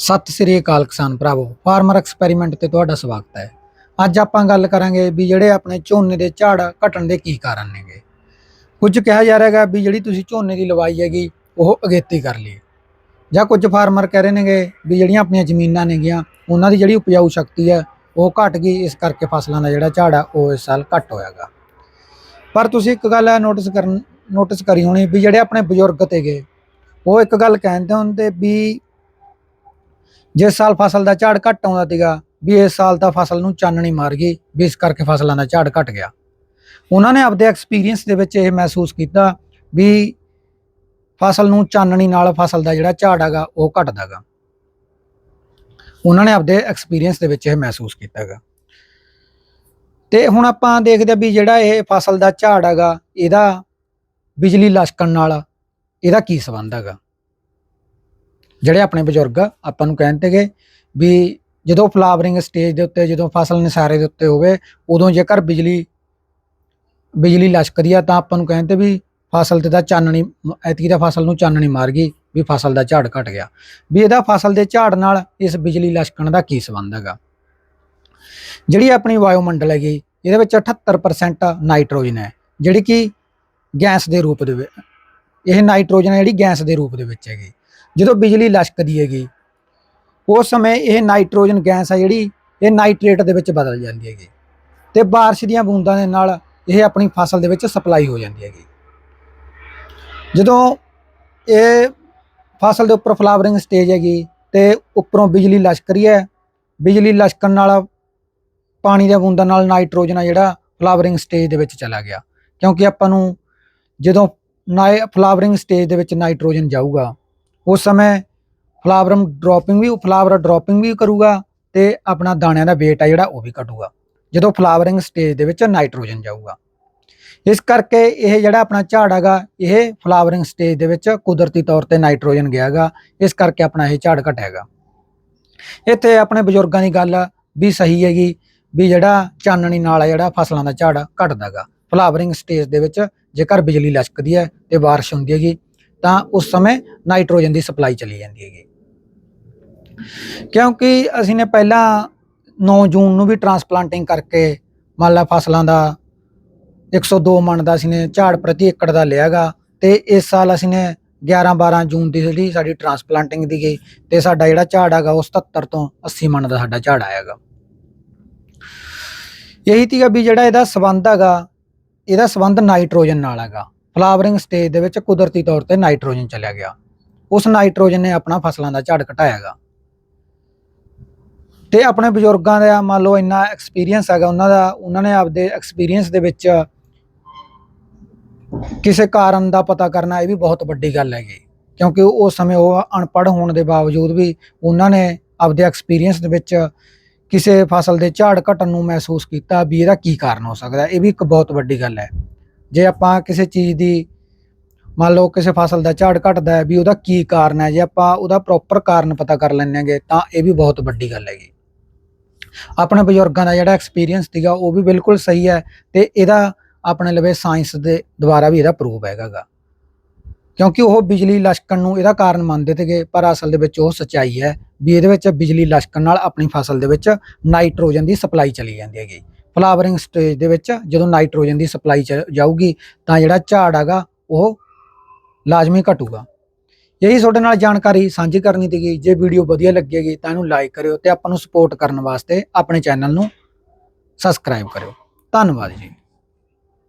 ਸਤਿ ਸ੍ਰੀ ਅਕਾਲ ਕਿਸਾਨ ਭਰਾਵੋ, farmer experiment ਤੇ ਤੁਹਾਡਾ ਸਵਾਗਤ ਹੈ। ਅੱਜ ਆਪਾਂ ਗੱਲ ਕਰਾਂਗੇ ਵੀ ਜਿਹੜੇ ਆਪਣੇ ਝੋਨੇ ਦੇ ਝਾੜ ਘਟਣ ਦੇ ਕੀ ਕਾਰਨ ਨੇਗੇ। ਕੁਝ ਕਿਹਾ ਜਾ ਰਿਹਾ ਹੈਗਾ ਵੀ ਜਿਹੜੀ ਤੁਸੀਂ ਝੋਨੇ ਦੀ ਲਵਾਈ ਹੈਗੀ, ਉਹ ਅਗੇਤੀ ਕਰ ਲਈ ਜਾਂ ਕੁਝ ਫਾਰਮਰ ਕਹਿ ਰਹੇ ਨੇਗੇ ਵੀ ਜਿਹੜੀਆਂ ਆਪਣੀਆਂ ਜ਼ਮੀਨਾਂ ਨੇਗੀਆਂ, ਉਹਨਾਂ ਦੀ ਜਿਹੜੀ ਉਪਜਾਊ ਸ਼ਕਤੀ ਹੈ, ਉਹ ਘਟ ਗਈ, ਇਸ ਕਰਕੇ ਫਸਲਾਂ ਦਾ ਜਿਹੜਾ ਝਾੜ ਆ, ਉਹ ਇਸ ਸਾਲ ਘਟ ਹੋਇਆਗਾ। ਪਰ ਤੁਸੀਂ ਇੱਕ ਗੱਲ ਨੋਟਿਸ ਕਰਨ ਨੋਟਿਸ ਕਰੀ ਹੋਣੀ ਵੀ ਜਿਹੜੇ ਆਪਣੇ ਬਜ਼ੁਰਗ ਤੇਗੇ ਉਹ ਇੱਕ ਗੱਲ ਕਹਿੰਦੇ ਹੁੰਦੇ ਵੀ ਜਿਸ ਸਾਲ ਫਸਲ ਦਾ ਝਾੜ ਘੱਟ ਆਉਂਦਾ ਸੀਗਾ, ਵੀ ਇਸ ਸਾਲ ਤਾਂ ਫਸਲ ਨੂੰ ਚਾਨਣੀ ਮਾਰ ਗਈ, ਵੀ ਇਸ ਕਰਕੇ ਫਸਲਾਂ ਦਾ ਝਾੜ ਘਟ ਗਿਆ। ਉਹਨਾਂ ਨੇ ਆਪਦੇ ਐਕਸਪੀਰੀਅੰਸ ਦੇ ਵਿੱਚ ਇਹ ਮਹਿਸੂਸ ਕੀਤਾ ਵੀ ਫਸਲ ਨੂੰ ਚਾਨਣੀ ਨਾਲ ਫਸਲ ਦਾ ਜਿਹੜਾ ਝਾੜ ਹੈਗਾ, ਉਹ ਘਟਦਾਗਾ ਉਹਨਾਂ ਨੇ ਆਪਦੇ ਐਕਸਪੀਰੀਅੰਸ ਦੇ ਵਿੱਚ ਇਹ ਮਹਿਸੂਸ ਕੀਤਾਗਾ ਤੇ ਹੁਣ ਆਪਾਂ ਦੇਖਦੇ ਆ ਵੀ ਜਿਹੜਾ ਇਹ ਫਸਲ ਦਾ ਝਾੜ ਹੈਗਾ, ਇਹਦਾ ਬਿਜਲੀ ਲਸ਼ਕਣ ਨਾਲ ਇਹਦਾ ਕੀ ਸੰਬੰਧ ਹੈਗਾ। ਜਿਹੜੇ ਆਪਣੇ ਬਜ਼ੁਰਗ ਆਪਾਂ ਨੂੰ ਕਹਿੰਦੇਗੇ ਵੀ ਜਦੋਂ ਫਲਾਵਰਿੰਗ ਸਟੇਜ ਦੇ ਉੱਤੇ, ਜਦੋਂ ਫਸਲ ਨਿਸਾਰੇ ਦੇ ਉੱਤੇ ਹੋਵੇ, ਉਦੋਂ ਜੇਕਰ ਬਿਜਲੀ ਬਿਜਲੀ ਲਸ਼ਕਦੀ ਆ, ਤਾਂ ਆਪਾਂ ਨੂੰ ਕਹਿੰਦੇ ਵੀ ਫਸਲ ਤੇ ਤਾਂ ਚਾਨਣੀ ਐਤਕੀ ਦਾ ਫਸਲ ਨੂੰ ਚਾਨਣੀ ਮਾਰ ਗਈ ਵੀ ਫਸਲ ਦਾ ਝਾੜ ਘਟ ਗਿਆ। ਵੀ ਇਹਦਾ ਫਸਲ ਦੇ ਝਾੜ ਨਾਲ ਇਸ ਬਿਜਲੀ ਲਸ਼ਕਣ ਦਾ ਕੀ ਸੰਬੰਧ ਹੈਗਾ? ਜਿਹੜੀ ਆਪਣੀ ਵਾਯੂਮੰਡਲ ਹੈਗੀ, ਇਹਦੇ ਵਿੱਚ 78% ਨਾਈਟ੍ਰੋਜਨ ਹੈ, ਜਿਹੜੀ ਕਿ ਗੈਸ ਦੇ ਰੂਪ ਦੇ ਵਿੱਚ, ਇਹ ਨਾਈਟ੍ਰੋਜਨ ਹੈ ਜਿਹੜੀ ਗੈਸ ਦੇ ਰੂਪ ਦੇ ਵਿੱਚ ਹੈਗੀ। ਜਦੋਂ ਬਿਜਲੀ ਲਸ਼ਕਦੀ ਹੈਗੀ, ਉਸ ਸਮੇਂ ਇਹ ਨਾਈਟ੍ਰੋਜਨ ਗੈਸ ਆ ਜਿਹੜੀ, ਇਹ ਨਾਈਟ੍ਰੇਟ ਦੇ ਵਿੱਚ ਬਦਲ ਜਾਂਦੀ ਹੈਗੀ ਤੇ ਬਾਰਿਸ਼ ਦੀਆਂ ਬੂੰਦਾਂ ਦੇ ਨਾਲ ਇਹ ਆਪਣੀ ਫਸਲ ਦੇ ਵਿੱਚ ਸਪਲਾਈ ਹੋ ਜਾਂਦੀ ਹੈਗੀ। ਜਦੋਂ ਇਹ ਫਸਲ ਦੇ ਉੱਪਰ ਫਲਾਵਰਿੰਗ ਸਟੇਜ ਹੈਗੀ ਤੇ ਉੱਪਰੋਂ ਬਿਜਲੀ ਲਸ਼ਕ ਰਹੀ ਹੈ, ਬਿਜਲੀ ਲਸ਼ਕਣ ਨਾਲ ਪਾਣੀ ਦੀਆਂ ਬੂੰਦਾਂ ਨਾਲ ਨਾਈਟ੍ਰੋਜਨ ਆ ਜਿਹੜਾ ਫਲਾਵਰਿੰਗ ਸਟੇਜ ਦੇ ਵਿੱਚ ਚਲਾ ਗਿਆ। ਕਿਉਂਕਿ ਆਪਾਂ ਨੂੰ ਜਦੋਂ ਨਾਈ ਫਲਾਵਰਿੰਗ ਸਟੇਜ ਦੇ ਵਿੱਚ ਨਾਈਟ੍ਰੋਜਨ ਜਾਊਗਾ ਉਸ ਸਮੇਂ ਫਲਾਵਰਮ ਡ੍ਰੌਪਿੰਗ ਵੀ, ਫਲਾਵਰ ਡ੍ਰੌਪਿੰਗ ਵੀ ਕਰੂਗਾ ਤੇ ਆਪਣਾ ਦਾਣਿਆਂ ਦਾ weight ਆ ਜਿਹੜਾ ਉਹ ਵੀ ਘਟੂਗਾ, ਜਦੋਂ ਫਲਾਵਰਿੰਗ ਸਟੇਜ ਦੇ ਵਿੱਚ ਨਾਈਟ੍ਰੋਜਨ ਜਾਊਗਾ। ਇਸ ਕਰਕੇ ਇਹ ਜਿਹੜਾ ਆਪਣਾ ਝਾੜ ਹੈਗਾ, ਇਹ ਫਲਾਵਰਿੰਗ ਸਟੇਜ ਦੇ ਵਿੱਚ ਕੁਦਰਤੀ ਤੌਰ ਤੇ ਨਾਈਟ੍ਰੋਜਨ ਗਿਆਗਾ ਇਸ ਕਰਕੇ ਆਪਣਾ ਇਹ ਝਾੜ ਘਟਿਆਗਾ ਇੱਥੇ ਆਪਣੇ ਬਜ਼ੁਰਗਾਂ ਦੀ ਗੱਲ ਵੀ ਸਹੀ ਹੈਗੀ, ਵੀ ਜਿਹੜਾ ਚਾਨਣੀ ਨਾਲ ਜਿਹੜਾ ਫਸਲਾਂ ਦਾ ਝਾੜ ਘਟਦਾਗਾ ਫਲਾਵਰਿੰਗ ਸਟੇਜ ਦੇ ਵਿੱਚ ਜੇਕਰ ਬਿਜਲੀ ਲਸ਼ਕਦੀ ਹੈ ਤੇ ਬਾਰਿਸ਼ ਹੁੰਦੀ ਹੈਗੀ ਤਾਂ ਉਸ ਸਮੇਂ ਨਾਈਟ੍ਰੋਜਨ ਦੀ ਸਪਲਾਈ ਚਲੀ ਜਾਂਦੀ ਹੈਗੀ। ਕਿਉਂਕਿ ਅਸੀਂ ਨੇ ਪਹਿਲਾਂ 9 ਜੂਨ ਨੂੰ ਵੀ ਟਰਾਂਸਪਲਾਂਟਿੰਗ ਕਰਕੇ ਮੰਨ ਲਾ ਫਸਲਾਂ ਦਾ 102 ਮਣ ਦਾ ਅਸੀਂ ਨੇ ਝਾੜ ਪ੍ਰਤੀ ਏਕੜ ਦਾ ਲਿਆਗਾ ਤੇ ਇਸ ਸਾਲ ਅਸੀਂ ਨੇ 11 12 ਜੂਨ ਦੀ ਜਿਹੜੀ ਸਾਡੀ ਟਰਾਂਸਪਲਾਂਟਿੰਗ ਦੀ ਗਈ ਤੇ ਸਾਡਾ ਜਿਹੜਾ ਝਾੜ ਹੈਗਾ ਉਹ 77 ਤੋਂ 80 ਮਣ ਦਾ ਸਾਡਾ ਝਾੜ ਆਇਆਗਾ ਇਹੀ ਤੀਗਾ ਵੀ ਜਿਹੜਾ ਇਹਦਾ ਸਬੰਧ ਹੈਗਾ, ਇਹਦਾ ਸਬੰਧ ਨਾਈਟ੍ਰੋਜਨ ਨਾਲ ਹੈਗਾ। ਫਲਾਵਰਿੰਗ ਸਟੇਜ ਦੇ ਵਿੱਚ ਕੁਦਰਤੀ ਤੌਰ ਤੇ ਨਾਈਟ੍ਰੋਜਨ ਚਲਿਆ ਗਿਆ। ਉਸ ਨਾਈਟ੍ਰੋਜਨ ਨੇ ਆਪਣਾ ਫਸਲਾਂ ਦਾ ਝਾੜ ਘਟਾਇਆਗਾ। ਤੇ ਆਪਣੇ ਬਜ਼ੁਰਗਾਂ ਦਾ ਮੰਨ ਲਓ ਇੰਨਾ ਐਕਸਪੀਰੀਅੰਸ ਹੈਗਾ, ਉਹਨਾਂ ਦਾ, ਉਹਨਾਂ ਨੇ ਆਪਦੇ ਐਕਸਪੀਰੀਅੰਸ ਦੇ ਵਿੱਚ ਕਿਸੇ ਕਾਰਨ ਦਾ ਪਤਾ ਕਰਨਾ ਇਹ ਵੀ ਬਹੁਤ ਵੱਡੀ ਗੱਲ ਹੈਗੀ। ਕਿਉਂਕਿ ਉਸ ਸਮੇਂ ਉਹ ਅਨਪੜ੍ਹ ਹੋਣ ਦੇ ਬਾਵਜੂਦ ਵੀ ਉਹਨਾਂ ਨੇ ਆਪਦੇ ਐਕਸਪੀਰੀਅੰਸ ਦੇ ਵਿੱਚ ਕਿਸੇ ਫਸਲ ਦੇ ਝਾੜ ਘਟਣ ਨੂੰ ਮਹਿਸੂਸ ਕੀਤਾ ਵੀ ਇਹਦਾ ਕੀ ਕਾਰਨ ਹੋ ਸਕਦਾ, ਇਹ ਵੀ ਇੱਕ ਬਹੁਤ ਵੱਡੀ ਗੱਲ ਹੈ। ਜੇ ਆਪਾਂ ਕਿਸੇ ਚੀਜ਼ ਦੀ ਮੰਨ ਲਓ ਕਿਸੇ ਫਸਲ ਦਾ ਝਾੜ ਘਟਦਾ ਹੈ ਵੀ ਉਹਦਾ ਕੀ ਕਾਰਨ ਹੈ, ਜੇ ਆਪਾਂ ਉਹਦਾ ਪ੍ਰੋਪਰ ਕਾਰਨ ਪਤਾ ਕਰ ਲੈਣਾਂਗੇ ਤਾਂ ਇਹ ਵੀ ਬਹੁਤ ਵੱਡੀ ਗੱਲ ਹੈਗੀ। ਆਪਣੇ ਬਜ਼ੁਰਗਾਂ ਦਾ ਜਿਹੜਾ ਐਕਸਪੀਰੀਅੰਸ ਸੀਗਾ, ਉਹ ਵੀ ਬਿਲਕੁਲ ਸਹੀ ਹੈ ਤੇ ਇਹਦਾ ਆਪਣੇ ਲਵੇ ਸਾਇੰਸ ਦੇ ਦੁਆਰਾ ਵੀ ਇਹਦਾ ਪ੍ਰੂਫ ਹੈਗਾਗਾ। ਕਿਉਂਕਿ ਉਹ ਬਿਜਲੀ ਲਸ਼ਕਣ ਨੂੰ ਇਹਦਾ ਕਾਰਨ ਮੰਨਦੇ ਤੇਗੇ ਪਰ ਅਸਲ ਦੇ ਵਿੱਚ ਉਹ ਸੱਚਾਈ ਹੈ ਵੀ ਇਹਦੇ ਵਿੱਚ ਬਿਜਲੀ ਲਸ਼ਕਣ ਨਾਲ ਆਪਣੀ ਫਸਲ ਦੇ ਵਿੱਚ ਨਾਈਟ੍ਰੋਜਨ ਦੀ ਸਪਲਾਈ ਚਲੀ ਜਾਂਦੀ ਹੈਗੀ। ਫਲਾਵਰਿੰਗ ਸਟੇਜ ਦੇ ਵਿੱਚ ਜਦੋਂ ਨਾਈਟ੍ਰੋਜਨ ਦੀ ਸਪਲਾਈ ਜਾਊਗੀ ਤਾਂ ਜਿਹੜਾ ਝਾੜ ਹੈਗਾ ਉਹ ਲਾਜ਼ਮੀ ਘਟੂਗਾ। ਇਹੀ ਤੁਹਾਡੇ ਨਾਲ ਜਾਣਕਾਰੀ ਸਾਂਝੀ ਕਰਨੀ ਸੀਗੀ। ਜੇ ਵੀਡੀਓ ਵਧੀਆ ਲੱਗੇਗੀ ਤਾਂ ਇਹਨੂੰ ਲਾਈਕ ਕਰਿਓ ਤੇ ਆਪਾਂ ਨੂੰ ਸਪੋਰਟ ਕਰਨ ਵਾਸਤੇ ਆਪਣੇ ਚੈਨਲ ਨੂੰ ਸਬਸਕ੍ਰਾਈਬ ਕਰਿਓ। ਧੰਨਵਾਦ ਜੀ।